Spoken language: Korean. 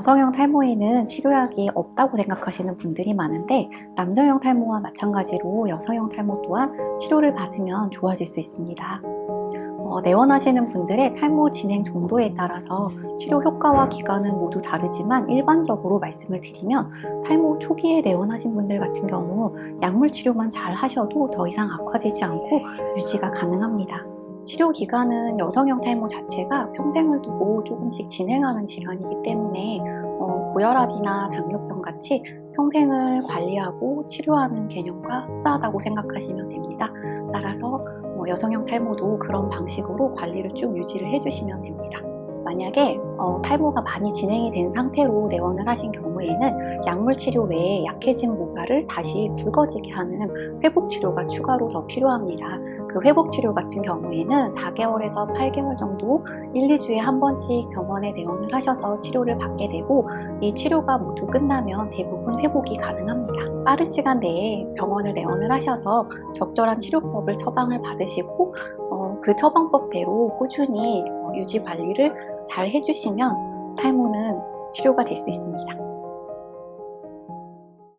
여성형 탈모에는 치료약이 없다고 생각하시는 분들이 많은데 남성형 탈모와 마찬가지로 여성형 탈모 또한 치료를 받으면 좋아질 수 있습니다. 어, 내원하시는 분들의 탈모 진행 정도에 따라서 치료 효과와 기간은 모두 다르지만 일반적으로 말씀을 드리면 탈모 초기에 내원하신 분들 같은 경우 약물 치료만 잘 하셔도 더 이상 악화되지 않고 유지가 가능합니다. 치료 기간은 여성형 탈모 자체가 평생을 두고 조금씩 진행하는 질환이기 때문에 어, 고혈압이나 당뇨병 같이 평생을 관리하고 치료하는 개념과 흡사하다고 생각하시면 됩니다. 따라서 뭐 여성형 탈모도 그런 방식으로 관리를 쭉 유지를 해주시면 됩니다. 만약에 어, 탈모가 많이 진행이 된 상태로 내원을 하신 경우에는 약물 치료 외에 약해진 모발을 다시 굵어지게 하는 회복 치료가 추가로 더 필요합니다. 그 회복 치료 같은 경우에는 4개월에서 8개월 정도 1, 2주에 한 번씩 병원에 내원을 하셔서 치료를 받게 되고 이 치료가 모두 끝나면 대부분 회복이 가능합니다. 빠른 시간 내에 병원을 내원을 하셔서 적절한 치료법을 처방을 받으시고 어, 그 처방법대로 꾸준히 어, 유지 관리를 잘 해주시면 탈모는 치료가 될 수 있습니다.